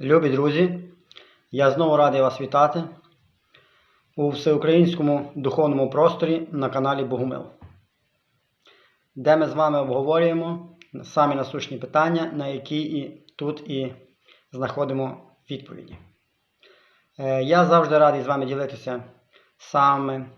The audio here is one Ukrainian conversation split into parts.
Любі друзі, я знову радий вас вітати у всеукраїнському духовному просторі на каналі Богомил, де ми з вами обговорюємо самі насущні питання, на які і тут і знаходимо відповіді. Е, Я завжди радий з вами ділитися самими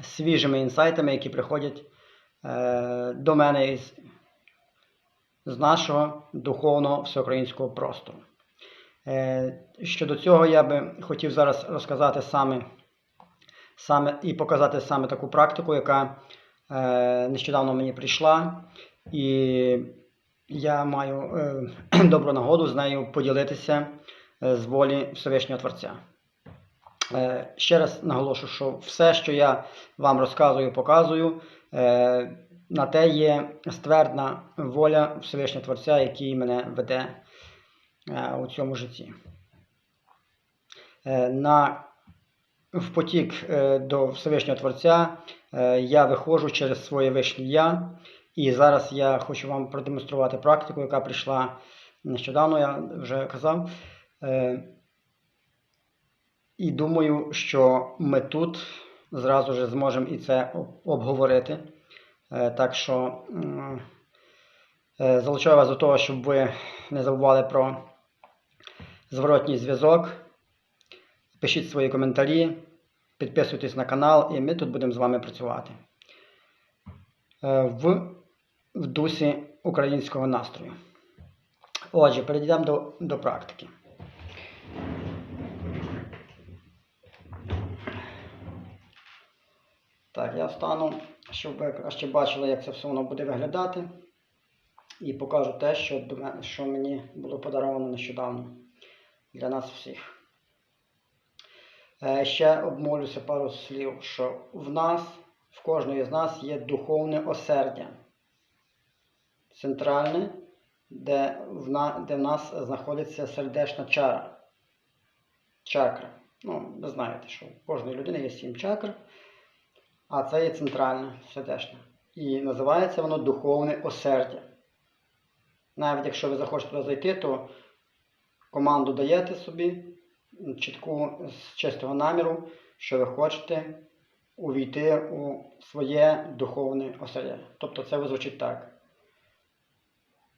свіжими інсайтами, які приходять е, до мене із, з нашого духовного всеукраїнського простору. Е, Щодо цього я би хотів зараз розказати саме, саме і показати саме таку практику, яка е, нещодавно мені прийшла, і я маю е, добру нагоду з нею поділитися з волі Всевишнього Творця. Ще раз наголошу, що все, що я вам розказую, показую, на те є ствердна воля Всевишнього Творця, який мене веде у цьому житті. Е, На, в потік е, до Всевишнього Творця е, я виходжу через своє вишнє я. І зараз я хочу вам продемонструвати практику, яка прийшла нещодавно, я вже казав. Е, І думаю, що ми тут зразу ж зможемо і це обговорити. Е, Так що е, залучаю вас до того, щоб ви не забували про зворотній зв'язок. Пишіть свої коментарі, підписуйтесь на канал, і ми тут будемо з вами працювати. Е, В, в дусі українського настрою. Отже, перейдемо до, до практики. Так, я встану, щоб ви краще бачили, як це все воно буде виглядати. І покажу те, що, що мені було подаровано нещодавно для нас всіх. Е, Ще обмолюся пару слів, що в нас, в кожної з нас є духовне осердя. Центральне, де в, на, де в нас знаходиться сердечна чара. Чакра. Ну, ви знаєте, що в кожної людини є сім чакр, а це є центральна, сердечна. І називається воно духовне осердя. Навіть якщо ви захочете туди зайти, то команду даєте собі чітку з чистого наміру, що ви хочете увійти у своє духовне осердя. Тобто це звучить так.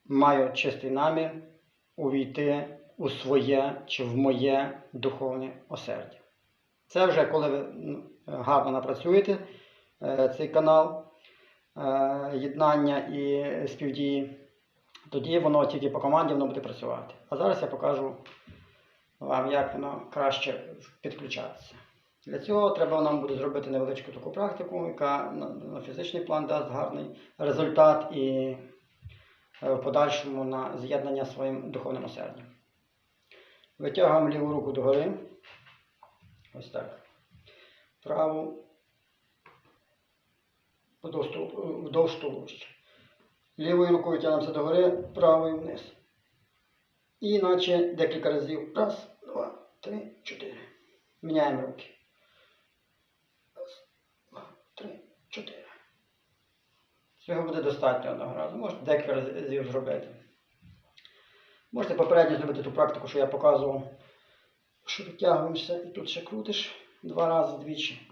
Маю чистий намір увійти у своє чи в моє духовне осердя. Це вже коли ви гарно напрацюєте е, цей канал е, єднання і співдії, тоді воно тільки по команді воно буде працювати. А зараз я покажу вам, як воно краще підключатися. Для цього треба нам буде зробити невеличку таку практику, яка на, фізичний план дасть гарний результат і е, в подальшому на з'єднання своїм духовним осердям. Витягуємо ліву руку догори. Ось так. Праву вдовж туловища. Лівою рукою тягнемося догори, правою вниз. І наче декілька разів. Раз, два, три, чотири. Міняємо руки. Раз, два, три, чотири. Цього буде достатньо одного разу. Можете декілька разів зробити. Можете попередньо зробити ту практику, що я показував, що витягуємося і тут ще крутиш два рази двічі.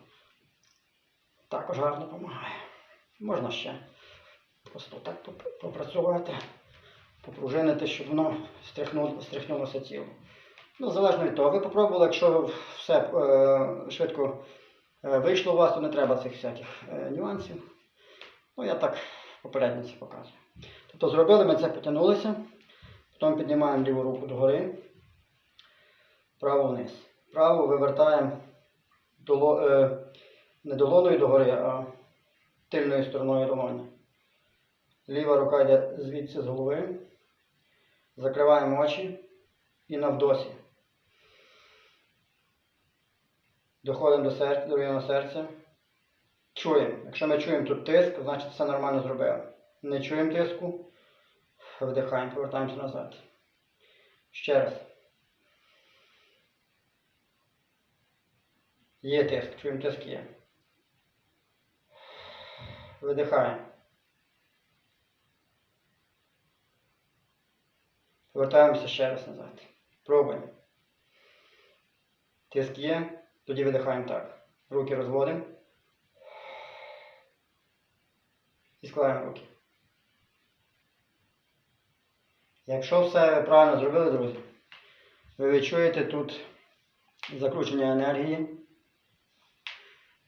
Також гарно допомагає. Можна ще просто так поп- попрацювати, попружинити, щоб воно стряхнуло, стряхнулося тіло. Ну, залежно від того, ви попробували, якщо все е, швидко е, вийшло у вас, то не треба цих всяких е, нюансів. Ну, я так попередньо це показую. Тобто зробили ми це, потягнулися, потім піднімаємо ліву руку догори, праву вниз. Праву вивертаємо доло, е, не долоною догори, а тильною стороною долоні. Ліва рука йде звідси з голови. Закриваємо очі і навдосі. Доходимо до серця, до району серця. Чуємо. Якщо ми чуємо тут тиск, значить все нормально зробили. Не чуємо тиску, вдихаємо, повертаємося назад. Ще раз. Є тиск, чуємо тиск є. Видихаємо. Повертаємося ще раз назад. Пробуємо. Тиск є, тоді видихаємо так. Руки розводимо. І складаємо руки. Якщо все правильно зробили, друзі, ви відчуєте тут закручення енергії.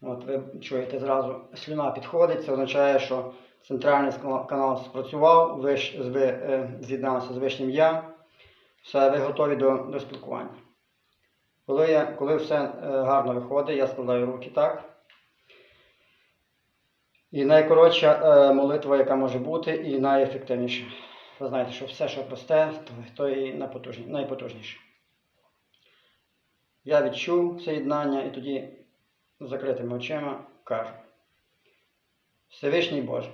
От ви чуєте зразу, слюна підходить, це означає, що центральний канал спрацював, ви, е, з'єдналися з вишнім я, все, ви готові до, до спілкування. Коли, я, коли все е, гарно виходить, я складаю руки так. І найкоротша е, молитва, яка може бути, і найефективніша. Ви знаєте, що все, що просте, то, то і найпотужніше. Я відчув це єднання і тоді закритими очима кажу. Всевишній Боже,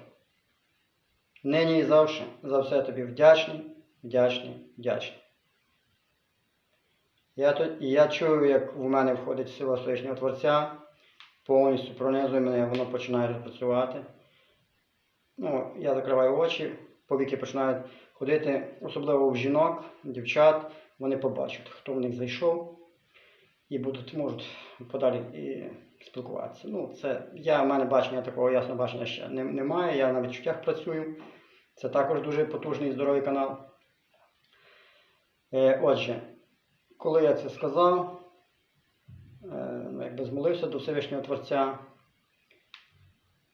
нині і завжди за все тобі вдячний, вдячний, вдячний. Я, і я чую, як в мене входить сила Всевишнього Творця, повністю пронизує мене, воно починає працювати. Ну, я закриваю очі, повіки починають ходити, особливо в жінок, дівчат, вони побачать, хто в них зайшов і будуть, можуть подалі і спілкуватися. Ну, це, я, в мене бачення такого ясного бачення ще не- немає, я на відчуттях працюю. Це також дуже потужний здоровий канал. Е, отже, коли я це сказав, е, ну, якби змолився до Всевишнього Творця,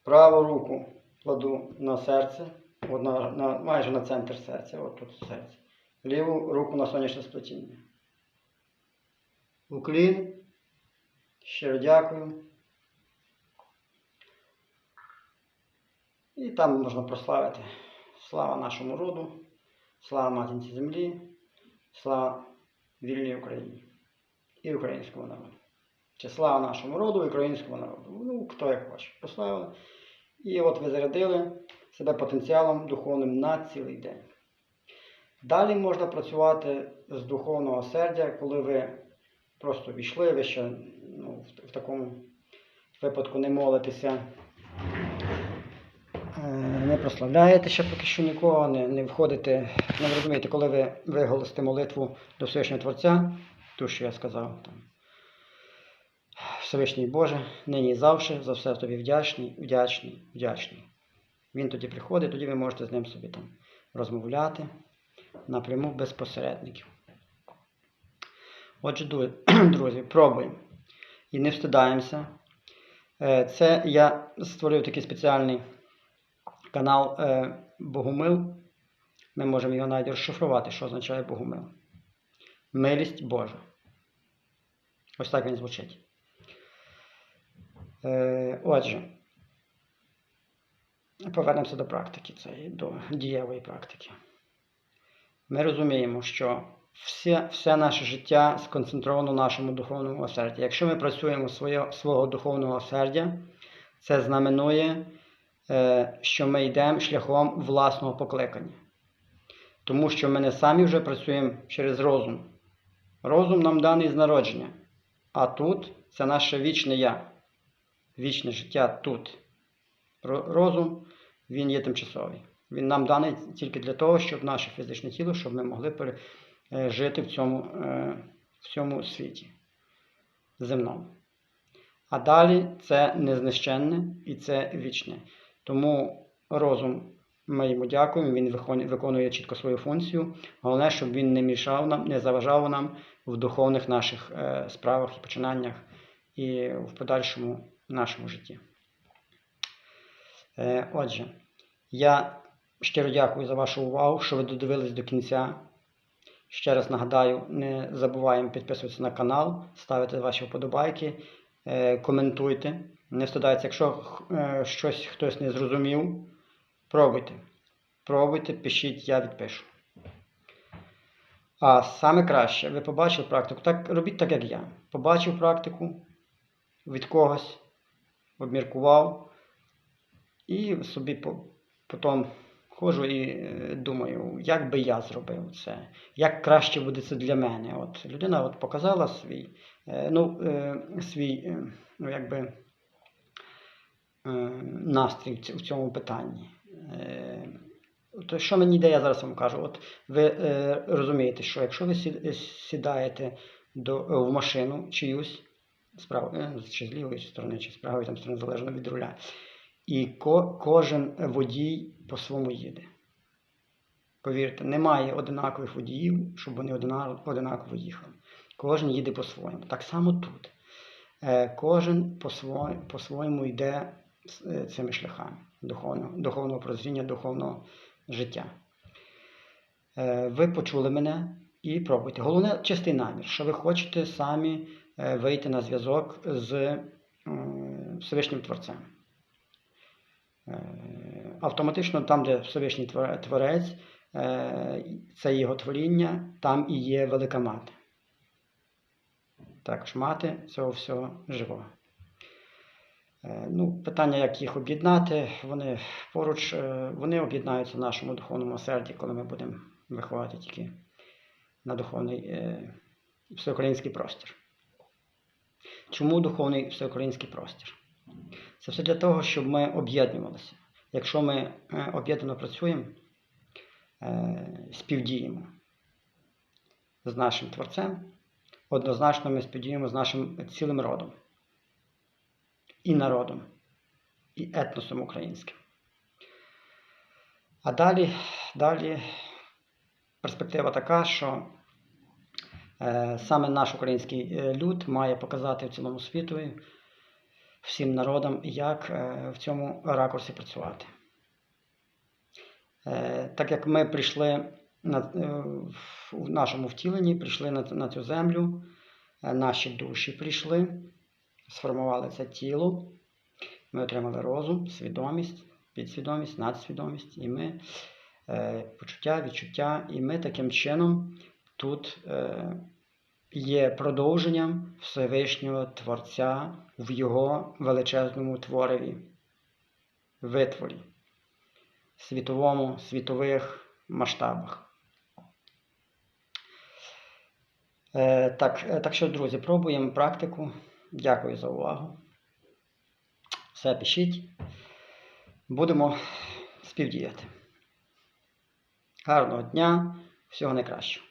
праву руку кладу на серце, от на, на, майже на центр серця, от тут серце. Ліву руку на сонячне сплетіння. Уклін. Щиро дякую. І там можна прославити. Слава нашому роду, слава матінці землі, слава вільній Україні і українському народу. Чи слава нашому роду і українському народу. Ну, хто як хоче. Прославили. І от ви зарядили себе потенціалом духовним на цілий день. Далі можна працювати з духовного сердя, коли ви просто війшли, ви ще ну, в, в такому випадку не молитеся, е, не прославляєте ще поки що нікого, не, не входите. Ну, ви розумієте, коли ви виголосите молитву до Всевишнього Творця, ту, що я сказав, там, Всевишній Боже, нині і завжди за все тобі вдячний, вдячний, вдячний. Він тоді приходить, тоді ви можете з ним собі там розмовляти напряму без посередників. Отже, друзі, пробуємо. І не встидаємося. Е, Це я створив такий спеціальний канал е, Богомил. Ми можемо його навіть розшифрувати, що означає Богомил. Милість Божа. Ось так він звучить. Е, Отже, повернемося до практики, цієї, до дієвої практики. Ми розуміємо, що все, все наше життя сконцентровано в нашому духовному осерді. Якщо ми працюємо своє, свого духовного осердя, це знаменує, е, що ми йдемо шляхом власного покликання. Тому що ми не самі вже працюємо через розум. Розум нам даний з народження. А тут це наше вічне я, вічне життя тут. Розум, він є тимчасовий. Він нам даний тільки для того, щоб наше фізичне тіло, щоб ми могли пере- е, жити в цьому, е, в цьому світі земному. А далі це незнищенне і це вічне. Тому розум ми йому дякуємо, він виконує, чітко свою функцію. Головне, щоб він не мішав нам, не заважав нам в духовних наших е, справах і починаннях і в подальшому нашому житті. Е, Отже, я щиро дякую за вашу увагу, що ви додивились до кінця. Ще раз нагадаю, не забуваємо підписуватися на канал, ставити ваші вподобайки, е, коментуйте. Не встидайтеся, якщо е, щось хтось не зрозумів, пробуйте. Пробуйте, пишіть, я відпишу. А саме краще, ви побачили практику, так робіть так, як я. Побачив практику від когось, обміркував, і собі по- потім ходжу і е, думаю, як би я зробив це, як краще буде це для мене. От людина от показала свій, е, ну, е, свій ну, якби, настрій в цьому питанні. То що мені йде, я зараз вам кажу. От ви розумієте, що якщо ви сідаєте до, в машину чиюсь, справа, е, чи з лівої сторони, чи з правої сторони, залежно від руля, і ко, кожен водій по-своєму їде. Повірте, немає одинакових водіїв, щоб вони одинаково їхали. Кожен їде по-своєму. Так само тут. Е, Кожен по-своєму, йде е, цими шляхами духовного, духовного прозріння, духовного життя. Е, Ви почули мене і пробуйте. Головне чистий намір, що ви хочете самі вийти на зв'язок з Всевишнім Творцем. Автоматично там, де Всевишній Творець, е, це його творіння, там і є велика мати. Також мати цього всього живого. Е, Ну, питання, як їх об'єднати, вони поруч, е, вони об'єднаються в нашому духовному серді, коли ми будемо виходити тільки на духовний всеукраїнський простір. Чому духовний всеукраїнський простір? Це все для того, щоб ми об'єднувалися. Якщо ми е, об'єднано працюємо, е, співдіємо з нашим Творцем, однозначно ми співдіємо з нашим цілим родом і народом, і етносом українським. А далі, далі перспектива така, що е, саме наш український люд має показати в цілому світові всім народам, як е, в цьому ракурсі працювати. Е, Так як ми прийшли на, е, в нашому втіленні, прийшли на, на цю землю, наші душі прийшли, сформували це тіло, ми отримали розум, свідомість, підсвідомість, надсвідомість, і ми почуття, відчуття, і ми таким чином тут є продовженням Всевишнього Творця в його величезному твореві, витворі, світовому, світових масштабах. Е, так, е, так що, друзі, пробуємо практику. Дякую за увагу. Все пишіть. Будемо співдіяти. Гарного дня, всього найкращого.